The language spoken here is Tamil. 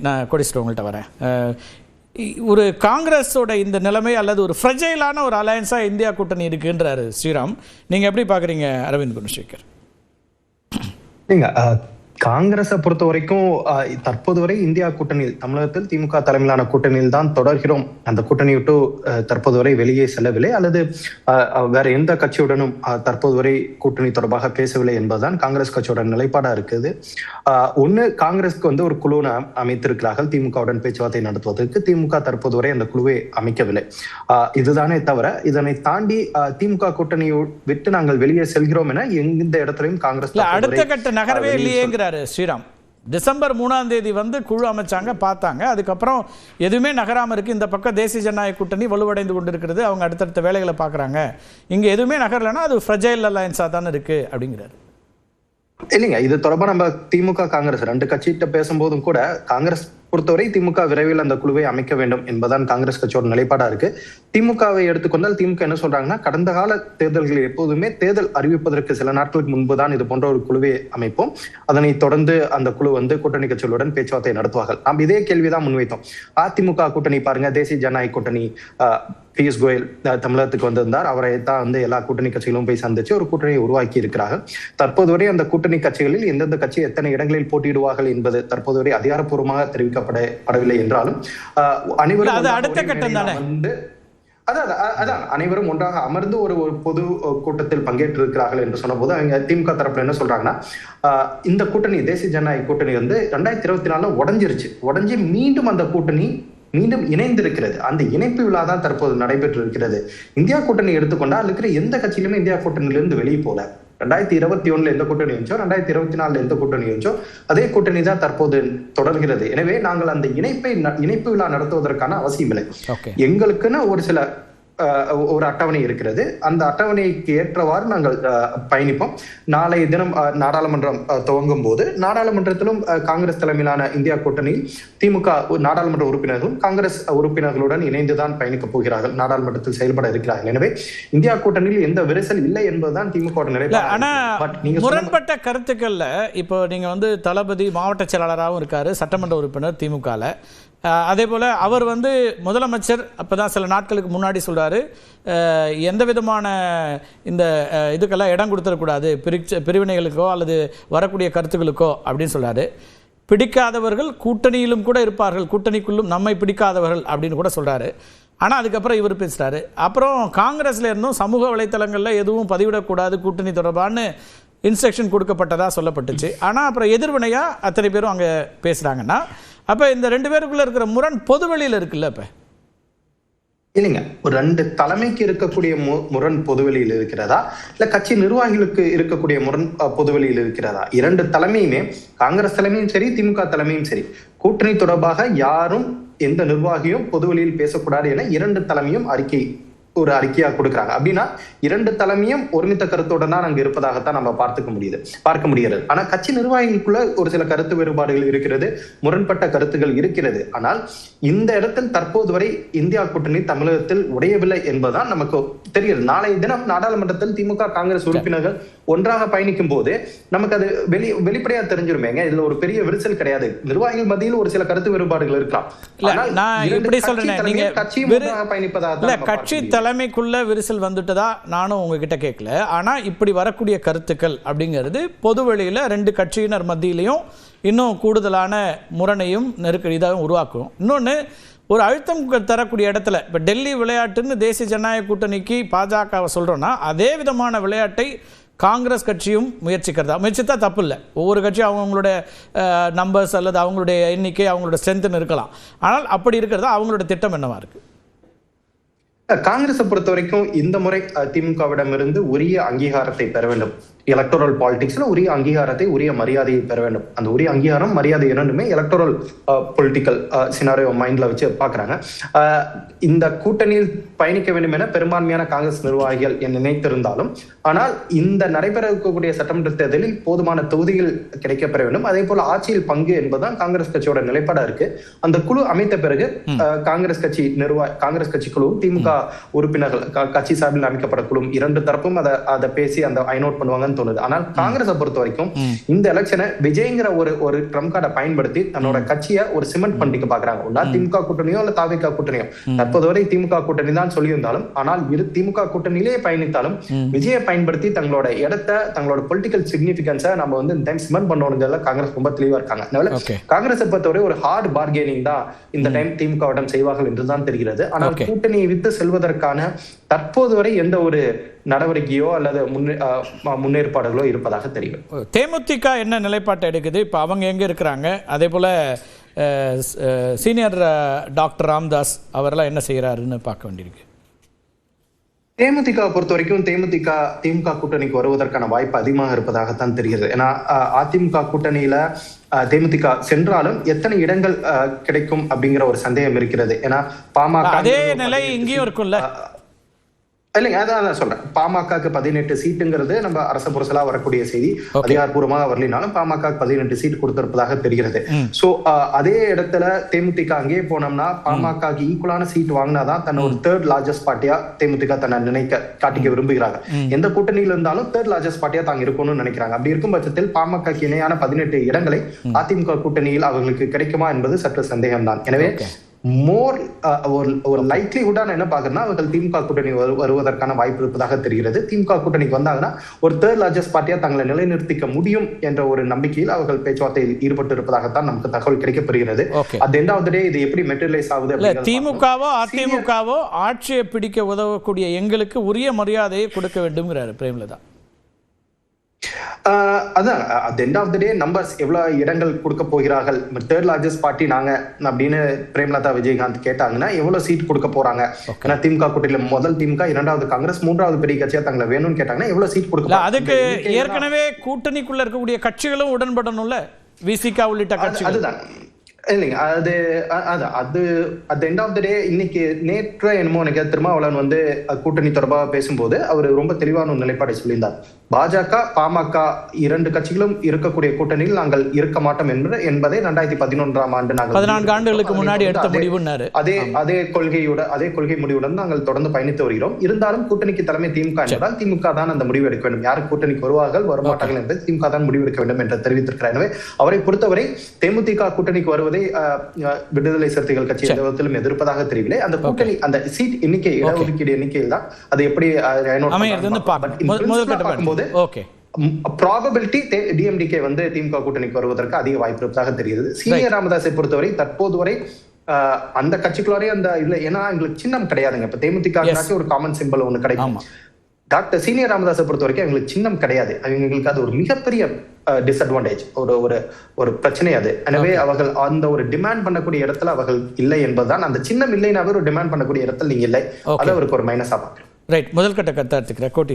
நான் கொடிச்சிட்டு உங்கள்கிட்ட வரேன். இ- ஒரு காங்கிரஸோட இந்த நிலைமை அல்லது ஒரு ஃப்ரெஜைலான ஒரு அலையன்ஸாக இந்தியா கூட்டணி இருக்குன்றாரு ஸ்ரீராம். நீங்கள் எப்படி பார்க்குறீங்க அரவிந்த் குணசேகர்? நீங்க காங்கிரஸை பொறுத்த வரைக்கும் தற்போது வரை இந்தியா கூட்டணியில் தமிழகத்தில் திமுக தலைமையிலான கூட்டணியில் தான் தொடர்கிறோம். அந்த கூட்டணி விட்டு தற்போது வரை வெளியே செல்லவில்லை. அல்லது வேற எந்த கட்சியுடனும் தற்போது வரை கூட்டணி தொடர்பாக பேசவில்லை என்பதுதான் காங்கிரஸ் கட்சியோட நிலைப்பாடா இருக்குது. ஒண்ணு காங்கிரஸ்க்கு வந்து ஒரு குழு அமைத்திருக்கிறார்கள். திமுகவுடன் பேச்சுவார்த்தை நடத்துவதற்கு திமுக தற்போது வரை அந்த குழுவை அமைக்கவில்லை. இதுதானே தவிர இதனை தாண்டி திமுக கூட்டணியை விட்டு நாங்கள் வெளியே செல்கிறோம் என எந்த இடத்திலையும் காங்கிரஸ் அடுத்த கட்ட நகரவே வெளியே இல்லையேங்கிறாரு ஸ்ரீராம். டிசம்பர் மூணாம் தேதி வந்து குழு அமைச்சாங்க பார்த்தாங்க. அதுக்கப்புறம் எதுவுமே நகராமல் இருக்கு. இந்த பக்கம் தேசிய ஜனநாயக கூட்டணி வலுவடைந்து கொண்டிருக்கிறது. அவங்க அடுத்தடுத்த வேலைகளை பார்க்குறாங்க. இங்கே எதுவுமே நகரலைன்னா அது ஃப்ரெஜைல் அலையன்ஸாக தானே இருக்கு அப்படிங்கிறாரு. இல்லைங்க இது தொடர்பாக நம்ம திமுக காங்கிரஸ் ரெண்டு கட்சிகிட்ட பேசும்போதும் கூட காங்கிரஸ் பொறுத்தவரை திமுக விரைவில் அந்த குழுவை அமைக்க வேண்டும் என்பதுதான் காங்கிரஸ் கட்சியோட நிலைப்பாடா இருக்கு. திமுகவை எடுத்துக்கொண்டால் திமுக என்ன சொல்றாங்கன்னா கடந்த கால தேர்தல்களில் எப்போதுமே தேர்தல் அறிவிப்பதற்கு சில நாட்களுக்கு முன்பு தான் இது போன்ற ஒரு குழுவை அமைப்போம். அதனை தொடர்ந்து அந்த குழு வந்து கூட்டணி கட்சிகளுடன் பேச்சுவார்த்தை நடத்துவார்கள். நாம் இதே கேள்விதான் முன்வைத்தோம். அதிமுக கூட்டணி பாருங்க தேசிய ஜனநாயக கூட்டணி ஆஹ், பியூஷ் கோயல் தமிழகத்துக்கு வந்திருந்தார். அவரை தான் வந்து எல்லா கூட்டணி கட்சிகளும் போய் சந்திச்சு ஒரு கூட்டணியை உருவாக்கி இருக்கிறார்கள். தற்போது வரை அந்த கூட்டணி கட்சிகளில் எந்தெந்த கட்சி எத்தனை இடங்களில் போட்டியிடுவார்கள் என்பது தற்போது வரை அதிகாரப்பூர்வமாக தெரிவிக்க தெரிவிக்கப்படவில்லை என்றாலும் அனைவரும் அடுத்த கட்டம் தானே? அதான் அதான், அனைவரும் ஒன்றாக அமர்ந்து ஒரு ஒரு பொது கூட்டத்தில் பங்கேற்று இருக்கிறார்கள் என்று சொன்னபோது அவங்க திமுக தரப்புல என்ன சொல்றாங்கன்னா இந்த கூட்டணி தேசிய ஜனநாயக கூட்டணி வந்து ரெண்டாயிரத்தி இருபத்தி நாலுல உடஞ்சிருச்சு. உடஞ்சி மீண்டும் அந்த கூட்டணி மீண்டும் இணைந்திருக்கிறது. அந்த இணைப்பு விழா தான் தற்போது நடைபெற்று இருக்கிறது இந்தியா கூட்டணி எடுத்துக்கொண்டா அதுல இருக்கிற எந்த கட்சியிலுமே இந்தியா கூட்டணியிலிருந்து வெளியே போல ரெண்டாயிரத்தி இருபத்தி ஒண்ணுல எந்த கூட்டணி இருந்துச்சோ ரெண்டாயிரத்தி இருபத்தி நாலுல எந்த கூட்டணி இருந்துச்சோ அதே கூட்டணி தான் தற்போது தொடர்கிறது. எனவே நாங்கள் அந்த இணைப்பை இணைப்பு விழா நடத்துவதற்கான அவசியம் இல்லை எங்களுக்குன்னு ஒரு சில ஒரு அட்டவணை இருக்கிறது. அந்த அட்டவணைக்கு ஏற்றவாறு நாங்கள் பயணிப்போம். நாளைய தினம் நாடாளுமன்றம் துவங்கும் போது நாடாளுமன்றத்திலும் காங்கிரஸ் தலைமையிலான இந்தியா கூட்டணியில் திமுக நாடாளுமன்ற உறுப்பினர்களும் காங்கிரஸ் உறுப்பினர்களுடன் இணைந்துதான் பயணிக்கப் போகிறார்கள். நாடாளுமன்றத்தில் செயல்பட இருக்கிறார்கள். எனவே இந்தியா கூட்டணியில் எந்த விரிசல் இல்லை என்பதுதான் திமுக நிலைப்பாடு. முரண்பட்ட கருத்துக்கள்ல இப்போ நீங்க வந்து தளபதி மாவட்ட செயலாளராகவும் இருக்காரு சட்டமன்ற உறுப்பினர் திமுகல. அதே போல் அவர் வந்து முதலமைச்சர் அப்பதான் சில நாட்களுக்கு முன்னாடி சொல்கிறாரு எந்த விதமான இந்த இதுக்கெல்லாம் இடம் கொடுத்துடக்கூடாது. பிரிச்ச பிரிவினைகளுக்கோ அல்லது வரக்கூடிய கருத்துக்களுக்கோ அப்படின்னு சொல்கிறாரு பிடிக்காதவர்கள் கூட்டணியிலும் கூட இருப்பார்கள். கூட்டணிக்குள்ளும் நம்மை பிடிக்காதவர்கள் அப்படின்னு கூட சொல்கிறாரு ஆனால் அதுக்கப்புறம் இவர் பேசுகிறாரு அப்புறம் காங்கிரஸில் இருந்தும் சமூக வலைத்தளங்களில் எதுவும் பதிவிடக்கூடாது கூட்டணி தொடர்பானு இன்ஸ்ட்ரக்ஷன் கொடுக்கப்பட்டதாக சொல்லப்பட்டுச்சு. ஆனால் அப்புறம் எதிர்வினையாக அத்தனை பேரும் அங்கே பேசுகிறாங்கன்னா அப்போ இந்த ரெண்டு பேருக்குள்ளே இருக்கிற முரண் பொது வெளியில் இருக்குல்ல இப்போ? இல்லைங்க. ஒரு ரெண்டு தலைமைக்கு இருக்கக்கூடிய மு- முரண் பொதுவெளியில் இருக்கிறதா? இல்ல கட்சி நிர்வாகிகளுக்கு இருக்கக்கூடிய முரண் பொதுவெளியில் இருக்கிறதா? இரண்டு தலைமையுமே காங்கிரஸ் தலைமையும் சரி திமுக தலைமையும் சரி. கூட்டணி தொடர்பாக யாரும் எந்த நிர்வாகியும் பொதுவெளியில் பேசக்கூடாது என இரண்டு தலைமையும் அறிக்கை ஒரு அறிக்கையா கொடுக்குறாங்க. அப்படின்னா இரண்டு தலைமையும் ஒருமித்த கருத்தோட தான் அங்க இருப்பதாகத்தான் நம்ம பார்த்துக்க முடியுது பார்க்க முடிகிறது. ஆனா கட்சி நிர்வாகிகளுக்குள்ள ஒரு சில கருத்து வேறுபாடுகள் இருக்கிறது முரண்பட்ட கருத்துகள் இருக்கிறது. ஆனால் இந்த இடத்தில் தற்போது வரை இந்தியா கூட்டணி தமிழகத்தில் உடையவில்லை என்பதுதான் நமக்கு தெரிகிறது நாளைய தினம் நாடாளுமன்றத்தில் திமுக காங்கிரஸ் உறுப்பினர்கள் ஒன்றாக பயணிக்கும் போது நமக்கு அது வெளி வெளிப்படையா தெரிஞ்சிருமேங்க இதுல ஒரு பெரிய விரிசல் கிடையாது. நிர்வாகிகள் மத்தியில் ஒரு சில கருத்து வேறுபாடுகள் இருக்கலாம். கட்சி தலைமைக்குள்ள விரிசல் வந்துட்டதா நானும் உங்ககிட்ட கேட்கல. ஆனா இப்படி வரக்கூடிய கருத்துக்கள் அப்படிங்கிறது பொது வெளியில ரெண்டு கட்சியினர் மத்தியிலையும் இன்னும் கூடுதலான முரணையும் நெருக்கடி இதாகவும் உருவாக்கும். இன்னொன்னு ஒரு அழுத்தம் தரக்கூடிய இடத்துல இப்போ டெல்லி விளையாட்டுன்னு தேசிய ஜனநாயக கூட்டணிக்கு பாஜகவை சொல்றோம்னா அதே விதமான விளையாட்டை காங்கிரஸ் கட்சியும் முயற்சிக்கிறதா? முயற்சித்தா தப்பு இல்லை ஒவ்வொரு கட்சியும் அவங்களுடைய நம்பர்ஸ் அல்லது அவங்களுடைய எண்ணிக்கை அவங்களோட ஸ்ட்ரென்த்னு இருக்கலாம். ஆனால் அப்படி இருக்கிறதா அவங்களோட திட்டம் என்னவா இருக்கு? காங்கிரஸை பொறுத்த வரைக்கும் இந்த முறை திமுகவிடமிருந்து உரிய அங்கீகாரத்தை பெற வேண்டும். எலக்டோரல் பாலிடிக்ஸ்ல உரிய அங்கீகாரத்தை உரிய மரியாதையை பெற வேண்டும். அந்த உரிய அங்கீகாரம் மரியாதை இரண்டுமே எலக்டோரல் பொலிட்டிக்கல் சினாரியோ மைண்ட்ல வச்சு பாக்குறாங்க. இந்த கூட்டணியில் பயணிக்க வேண்டும் என பெரும்பான்மையான காங்கிரஸ் நிர்வாகிகள் என் நினைத்திருந்தாலும் ஆனால் இந்த நடைபெற இருக்கக்கூடிய சட்டமன்ற தேர்தலில் போதுமான தொகுதிகள் கிடைக்கப்பெற வேண்டும். அதே போல ஆட்சியில் பங்கு என்பதுதான் காங்கிரஸ் கட்சியோட நிலைப்பாடா இருக்கு. அந்த குழு அமைத்த பிறகு காங்கிரஸ் கட்சி நிர்வாக காங்கிரஸ் கட்சி குழுவும் திமுக உறுப்பினர்கள் கட்சி சார்பில் அமைக்கப்பட்ட குழு இரண்டு தரப்பும் அதை அதை பேசி அந்த ஐநோட் பண்ணுவாங்க. தான் தோணுது. ஆனால் காங்கிரஸை பொறுத்த வரைக்கும் இந்த எலெக்ஷனை விஜய்ங்கிற ஒரு ஒரு ட்ரம் கார்டை பயன்படுத்தி தன்னோட கட்சியை ஒரு சிமெண்ட் பண்ணிக்க பாக்குறாங்க ஒன்னா திமுக கூட்டணியோ இல்ல தாவிக கூட்டணியோ. தற்போது வரை திமுக கூட்டணி தான் சொல்லியிருந்தாலும் ஆனால் இரு திமுக கூட்டணியிலே பயணித்தாலும் விஜயை பயன்படுத்தி தங்களோட இடத்தை தங்களோட பொலிட்டிக்கல் சிக்னிபிகன்ஸை நம்ம வந்து இந்த டைம் சிமெண்ட் பண்ணணுங்கிறதுல காங்கிரஸ் ரொம்ப தெளிவா இருக்காங்க. அதனால காங்கிரஸை பொறுத்தவரை ஒரு ஹார்ட் பார்கெனிங் தான் இந்த டைம் திமுகவிடம் செய்வார்கள் என்றுதான் தெரிகிறது. ஆனால். கூட்டணியை விட்டு செல்வதற்கான தற்போது வரை எந்த ஒரு நடவடிக்கையோ அல்லது முன்னேற்பாடுகளோ இருப்பதாக தெரியவில்லை தேமுதிக என்ன நிலைப்பாட்டை எடுக்குது? இப்போ அவங்க எங்கே இருக்கிறாங்க? அதே போல் சீனியர் டாக்டர் ராம்தாஸ் அவரெல்லாம் என்ன செய்கிறாருன்னு பார்க்க வேண்டியிருக்கு. தேமுதிக பொறுத்த வரைக்கும் தேமுதிக திமுக கூட்டணிக்கு வருவதற்கான வாய்ப்பு அதிகமாக இருப்பதாகத்தான் தெரிகிறது. ஏன்னா அதிமுக கூட்டணியில அஹ், தேமுதிக சென்றாலும் எத்தனை இடங்கள் அஹ், கிடைக்கும் அப்படிங்கிற ஒரு சந்தேகம் இருக்கிறது. ஏன்னா பாமக அதே நிலை இங்கேயும் இருக்கும்ல. இல்லைங்க அதான் அதான் சொல்றேன். பாமகக்கு பதினெட்டு சீட்டுங்கிறது நம்ம அரச புரசலா வரக்கூடிய செய்தி. அதிகாரப்பூர்வமாக வரலினாலும் பாமக பதினெட்டு சீட் கொடுத்திருப்பதாக தெரிகிறது. சோ அதே இடத்துல தேமுதிக அங்கேயே போனோம்னா பாமக ஈக்குவலான சீட் வாங்கினாதான் தன்னை ஒரு தேர்ட் லார்ஜஸ்ட் பார்ட்டியா தேமுதிக தன்னை நினைக்க காட்டிக்க விரும்புகிறாங்க. எந்த கூட்டணியில இருந்தாலும் தேர்ட் லார்ஜஸ்ட் பார்ட்டியா தாங்க இருக்கணும்னு நினைக்கிறாங்க. அப்படி இருக்கும் பட்சத்தில் பாமக இணையான பதினெட்டு இடங்களை அதிமுக கூட்டணியில் அவர்களுக்கு கிடைக்குமா என்பது சற்று சந்தேகம்தான். எனவே மோர் ஒரு ஒரு லைக்லிஹுட்டா நான் என்ன பாக்குறேன்னா அவர்கள் திமுக கூட்டணி வரு- வருவதற்கான வாய்ப்பு இருப்பதாக தெரிகிறது. திமுக கூட்டணிக்கு வந்தாங்கன்னா ஒரு தேர்ட் லார்ஜஸ்ட் பார்ட்டியா தங்களை நிலைநிறுத்திக்க முடியும் என்ற ஒரு நம்பிக்கையில் அவர்கள் பேச்சுவார்த்தையில் ஈடுபட்டு இருப்பதாகத்தான் நமக்கு தகவல் கிடைக்கப்படுகிறது. அது எண்ட் ஆஃப் டே இது எப்படி மெட்டீரியலைஸ் ஆகுது திமுகவோ அதிமுகவோ ஆட்சியை பிடிக்க உதவக்கூடிய எங்களுக்கு உரிய மரியாதையை கொடுக்க வேண்டும்ங்கிறாரு பிரேமலதா. அதான் at end of the day numbers எவ்வளவு இடங்கள் கொடுக்க போகிறார்கள்? தேர்ட் லார்ஜஸ்ட் பார்ட்டி நாங்க அப்படின்னு பிரேமலதா விஜயகாந்த் கேட்டாங்கன்னா எவ்வளவு சீட் கொடுக்க போறாங்க? ஏன்னா திமுக கூட்டணியில முதல் திமுக இரண்டாவது காங்கிரஸ் மூன்றாவது பெரிய கட்சியா தங்களை வேணும்னு கேட்டாங்கன்னா எவ்வளவு சீட் கொடுக்க? அதுக்கு ஏற்கனவே கூட்டணிக்குள்ள இருக்கக்கூடிய கட்சிகளும் உடன்படணும்ல? விசிகா உள்ளிட்ட கட்சிகள். அதுதான். இல்லைங்க அது அதான் அது at end of the day இன்னைக்கு நேற்று என்னமோ எனக்கு திருமாவளவன் வந்து கூட்டணி தொடர்பாக பேசும்போது அவர் ரொம்ப தெளிவான ஒரு நிலைப்பாடை சொல்லியிருந்தார். பாஜக பாமக இரண்டு கட்சிகளும் இருக்கக்கூடிய கூட்டணியில் நாங்கள் இருக்க மாட்டோம் என்று என்பதை ரெண்டாயிரத்தி பதினொன்றாம் ஆண்டு நாங்கள் பதினான்கு ஆண்டுகளுக்கு முன்னாடி எடுத்த அதே- முடிவுன்னாரு. அதே அதே கொள்கையோட அதே கொள்கை முடிவுடன் நாங்கள் தொடர்ந்து பயணித்து வருகிறோம். இருந்தாலும் கூட்டணிக்கு தலைமை திமுக என்பதால் திமுக தான் அந்த முடிவு எடுக்க வேண்டும். யார் கூட்டணிக்கு வருவார்கள் வரமாட்டார்கள் என்பதை திமுக தான் முடிவு எடுக்க வேண்டும் என்று தெரிவித்திருக்கிறார். எனவே அவரை பொறுத்தவரை தேமுதிக கூட்டணிக்கு வருவதை அஹ், விடுதலை சிறுத்தைகள் கட்சி எந்த விதத்திலும் எதிர்ப்பதாக தெரியவில்லை. அந்த கூட்டணி அந்த சீட் எண்ணிக்கை இடஒதுக்கீடு எண்ணிக்கையில் தான் அது எப்படி பார்க்கும்போது ஓகே ப்ராபபிலிட்டி டிஎம்டிகே வந்து திமுக கூட்டணிக்கு வருவதற்கு அதிக வாய்ப்பு இருப்பதாக தெரிகிறது. சீனியர் ராமதாஸை பொறுத்தவரை தற்போது வரை அந்த கட்சிக்குள்ளாரே அந்த இல்ல ஏன்னா எங்களுக்கு சின்னம் கிடையாதுங்க. இப்ப தேமுதிக. ஒரு காமன் சிம்பிள் ஒண்ணு கிடைக்கும். டாக்டர் சீனியர் ராமதாஸை பொறுத்த வரைக்கும் எங்களுக்கு சின்னம் கிடையாது. எங்களுக்கு அது ஒரு மிகப்பெரிய டிஸ்அட்வான்டேஜ் ஒரு ஒரு ஒரு பிரச்சனை அது. எனவே அவர்கள் அந்த ஒரு டிமாண்ட் பண்ணக்கூடிய இடத்துல அவர்கள் இல்லை என்பதுதான். அந்த சின்னம் இல்லைனாவே ஒரு டிமாண்ட் பண்ணக்கூடிய இடத்துல நீங்க இல்லை. அது அவருக்கு ஒரு மைனஸா பாக்குறேன் ரைட் முதல் கட்ட கருத்தா எடுத்துக்கிறேன். கோட்டி.